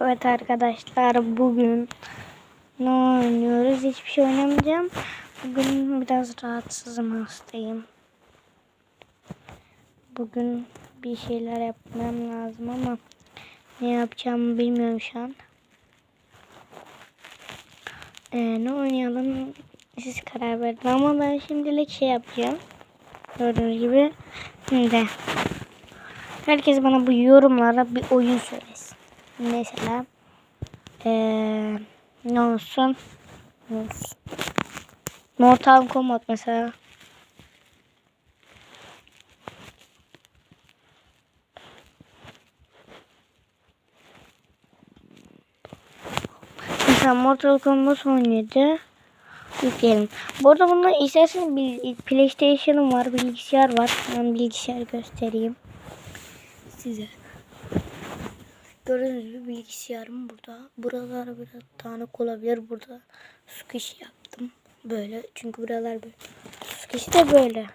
Evet arkadaşlar bugün ne oynuyoruz? Hiçbir şey oynamayacağım. Bugün biraz rahatsızım hastayım. Bugün bir şeyler yapmam lazım ama ne yapacağımı bilmiyorum şu an. Ee, ne oynayalım siz karar verin ama ben şimdilik şey yapacağım. Gördüğünüz gibi. Şimdi herkes bana bu yorumlara bir oyun söylesin. Mesela ee, ne olsun? Mortal Kombat mesela. Mesela Mortal Kombat 17 yükleyelim. Bu arada bunda isterseniz PlayStation'ım var, bilgisayar var. Ben bilgisayar göstereyim size. Gördüğünüz gibi bilgisayarım burada. Buralar biraz dağınık olabilir. Burada squish yaptım. Böyle. Çünkü buralar böyle. Squish de böyle.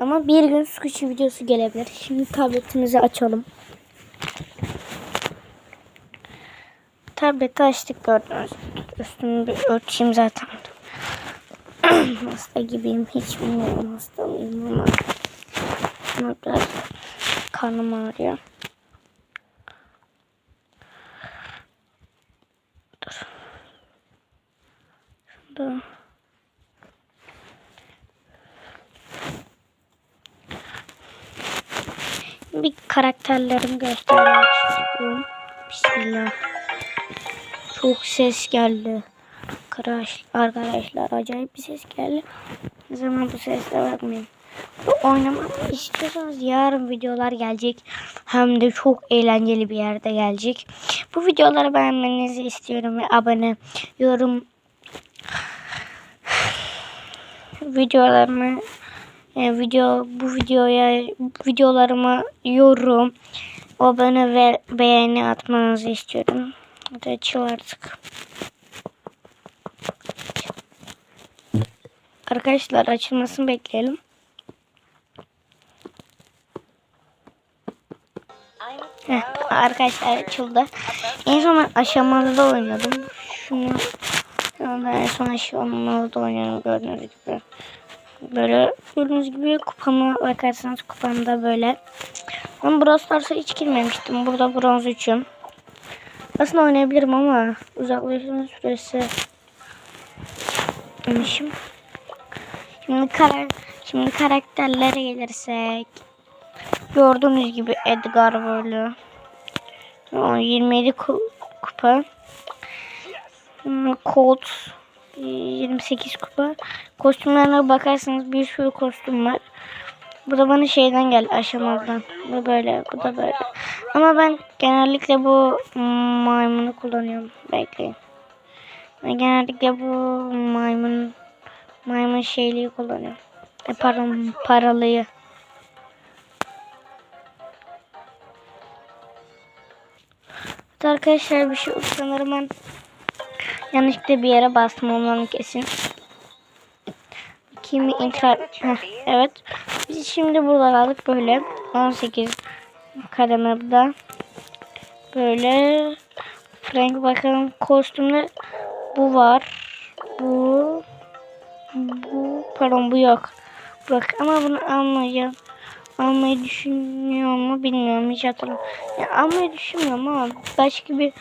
Ama bir gün squish videosu gelebilir. Şimdi tabletimizi açalım. Tableti açtık gördünüz. Üstümü bir ölçeyim zaten. hasta gibiyim. Hiç bilmiyorum hasta mıyım ama. Ama biraz karnım ağrıyor. Dur. Şurada. Bir karakterlerimi göstermek istiyorum. Bismillah. Çok ses geldi. Arkadaş, arkadaşlar acayip bir ses geldi. Ne zaman bu sesle bakmayın. Bu oynamak istiyorsanız yarın videolar gelecek. Hem de çok eğlenceli bir yerde gelecek. Bu videoları beğenmenizi istiyorum ve abone, yorum videolarımı e, video bu videoya videolarıma yorum abone ve beğeni atmanızı istiyorum. Hadi açıl artık. Arkadaşlar açılmasını bekleyelim. Heh, arkadaşlar açıldı. En son aşamalı da oynadım. Şunu ben en son aşamalı oynadım gördüğünüz gibi. Böyle gördüğünüz gibi kupama bakarsanız kupamda böyle. Ben Brawl Stars'a hiç girmemiştim. Burada bronz 3'üm. Aslında oynayabilirim ama uzaklaşma süresi demişim. Şimdi karar şimdi karakterlere gelirsek gördüğünüz gibi Edgar böyle 27 kupa Colt 28 kupa kostümlerine bakarsanız bir sürü kostüm var. Bu da bana şeyden geldi aşamadan. Bu böyle, bu da böyle. Ama ben genellikle bu maymunu kullanıyorum. Bekleyin. Ben genellikle bu maymun maymun şeyliği kullanıyorum. E, pardon, paralıyı. Arkadaşlar bir şey sanırım ben yanlışlıkla bir yere bastım ondan kesin. Kimi intihar... Evet. Biz şimdi burada aldık böyle. 18 kademe burada. Böyle. Frank bakalım kostümler. Bu var. Bu. Bu. Pardon bu yok. Bak ama bunu almayacağım. Almayı düşünüyor mu bilmiyorum hiç hatırlamıyorum. Yani almayı düşünmüyorum ama başka bir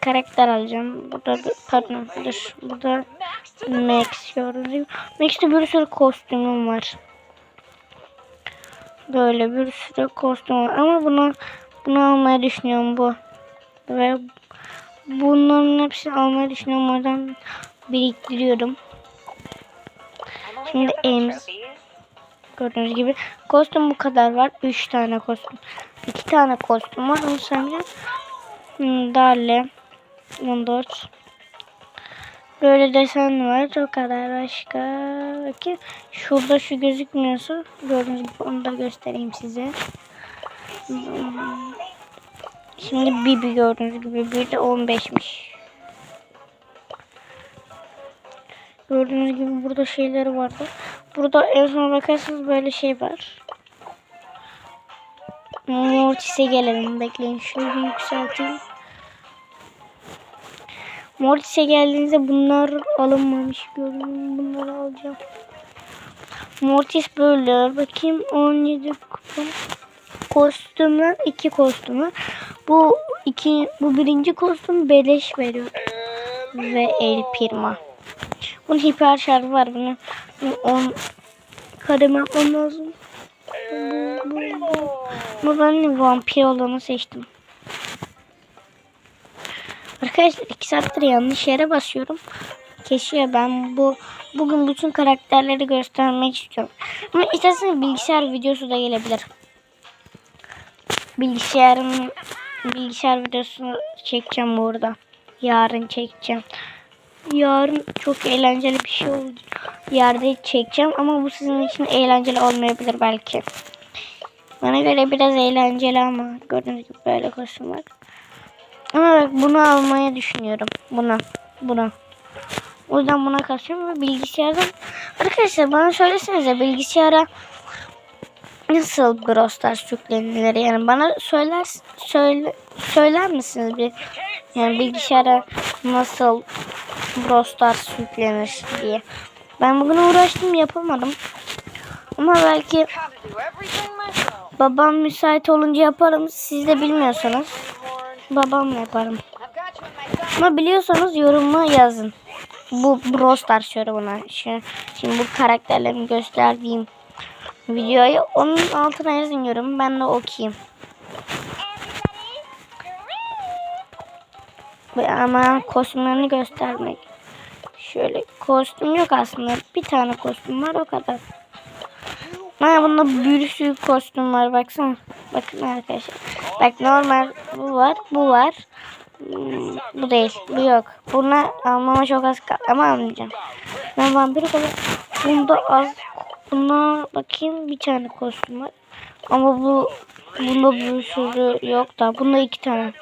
karakter alacağım. Burada pardon dur. Burada Max gördüğünüz Max'te bir sürü kostümüm var. Böyle bir sürü kostüm var. Ama bunu bunu almayı düşünüyorum bu. Ve bunların hepsini almayı düşünüyorum. Oradan biriktiriyorum. Şimdi Ames gördüğünüz gibi kostüm bu kadar var. 3 tane kostüm. 2 tane kostüm var. Onu sayacağım. Hmm, Darle 14 Böyle desen var. O kadar başka. Bakayım. Şurada şu gözükmüyorsa gördüğünüz gibi onu da göstereyim size. Şimdi Bibi gördüğünüz gibi bir de 15'miş. Gördüğünüz gibi burada şeyleri vardı. Burada en sona bakarsanız böyle şey var. Mortis'e gelelim. Bekleyin şunu bir yükselteyim. Mortis'e geldiğinizde bunlar alınmamış görünüyor. Bunları alacağım. Mortis böyle. Bakayım 17 kupon. Kostümler iki kostümü. Bu iki bu birinci kostüm beleş veriyor. Ve el pirma. Bunun hiper şarjı var. Bunu, bunu on kademe yapmam lazım. Ama ben vampir olanı seçtim. Arkadaşlar iki saattir yanlış yere basıyorum. Keşiyor ben bu bugün bütün karakterleri göstermek istiyorum. Ama isterseniz bilgisayar videosu da gelebilir. Bilgisayarın bilgisayar videosunu çekeceğim burada. Yarın çekeceğim. Yarın çok eğlenceli bir şey olacak. Yerde çekeceğim ama bu sizin için eğlenceli olmayabilir belki. Bana göre biraz eğlenceli ama gördüğünüz gibi böyle kostüm var. Ama bak bunu almayı düşünüyorum. Buna. Buna. O yüzden buna kasıyorum ve bilgisayardan arkadaşlar bana söylesenize bilgisayara nasıl Brawl Stars yüklenilir yani bana söyler söyle söyler misiniz bir yani bilgisayara nasıl Stars yüklenir diye. Ben bugün uğraştım yapamadım. Ama belki babam müsait olunca yaparım. Siz de bilmiyorsanız babamla yaparım. Ama biliyorsanız yoruma yazın. Bu Brawl Stars yorumuna. Şimdi bu karakterlerimi gösterdiğim videoyu onun altına yazın yorum. Ben de okuyayım. Ama kostümlerini göstermek. Şöyle kostüm yok aslında. Bir tane kostüm var o kadar. Ama bunda bir sürü kostüm var baksana. Bakın arkadaşlar. Bak normal bu var. Bu var. Hmm, bu değil. Bu yok. Buna almama çok az kaldı ama almayacağım. Ben vampir kadar. Bunda az. Buna bakayım bir tane kostüm var. Ama bu bunda bir sürü yok da. Bunda iki tane.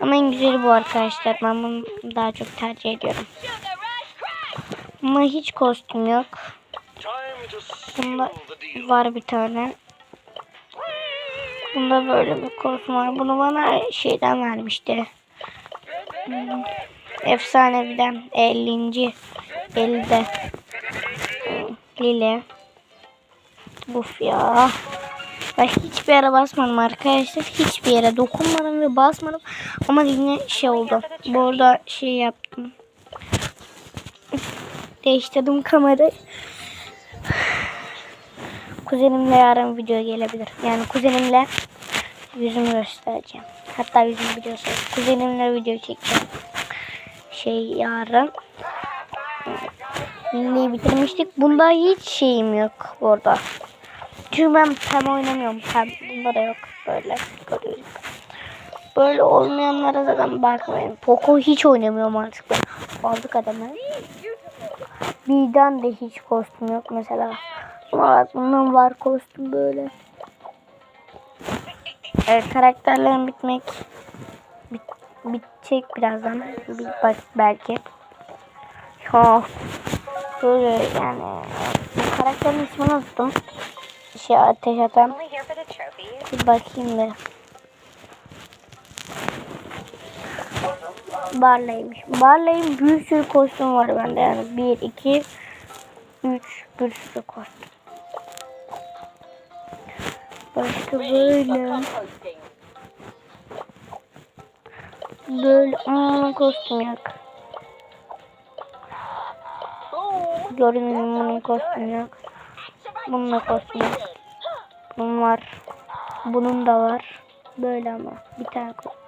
Ama en güzeli bu arkadaşlar. Ben bunu daha çok tercih ediyorum. Ama hiç kostüm yok. Bunda var bir tane. Bunda böyle bir kostüm var. Bunu bana şeyden vermişti. Hmm, Efsaneviden 50. 50'de. Hmm, Lile. Uf ya. Ben hiçbir yere basmadım arkadaşlar. Hiçbir yere dokunmadım ve basmadım. Ama yine şey oldu. Bu arada şey yaptım. Değiştirdim kamerayı. Kuzenimle yarın video gelebilir. Yani kuzenimle yüzümü göstereceğim. Hatta yüzüm videosu. Kuzenimle video çekeceğim. Şey yarın. Lili'yi bitirmiştik. Bunda hiç şeyim yok burada. Çünkü ben pem oynamıyorum. Pem bunda da yok. Böyle görüyoruz. Böyle olmayanlara zaten bakmayın. Poco hiç oynamıyorum artık ben. Aldık adamı. Birden de hiç kostüm yok mesela. Ama bundan var kostüm böyle. Evet karakterlerin bitmek bit, bitecek birazdan. Bir, bak belki. Ha. Böyle yani. Bu karakterin ismini unuttum. Şey ateş atan. Bir bakayım bir. Barley'miş. Barley'in bir sürü kostüm var bende yani. 1, 2, 3 bir sürü kostüm. Başka böyle. Böyle ama kostüm yok. Gibi bunun kostüm yok. Bunun da kostüm yok. Bunun var. Bunun da var. Böyle ama bir tane kostüm.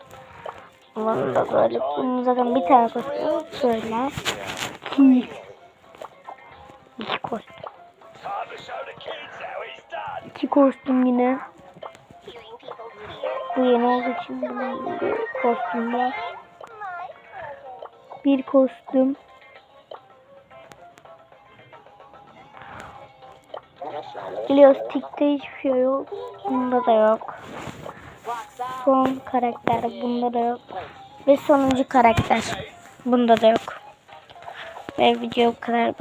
Bunun da böyle. Bunun zaten bir tane kostüm yok. Böyle. İki. İki kostüm. İki kostüm yine. Bu yeni olduğu için bunun bir kostüm var. Bir kostüm. Leo Stick'te hiçbir şey yok. Bunda da yok. Son karakter bunda da yok. Ve sonuncu karakter bunda da yok. Ve video bu kadar.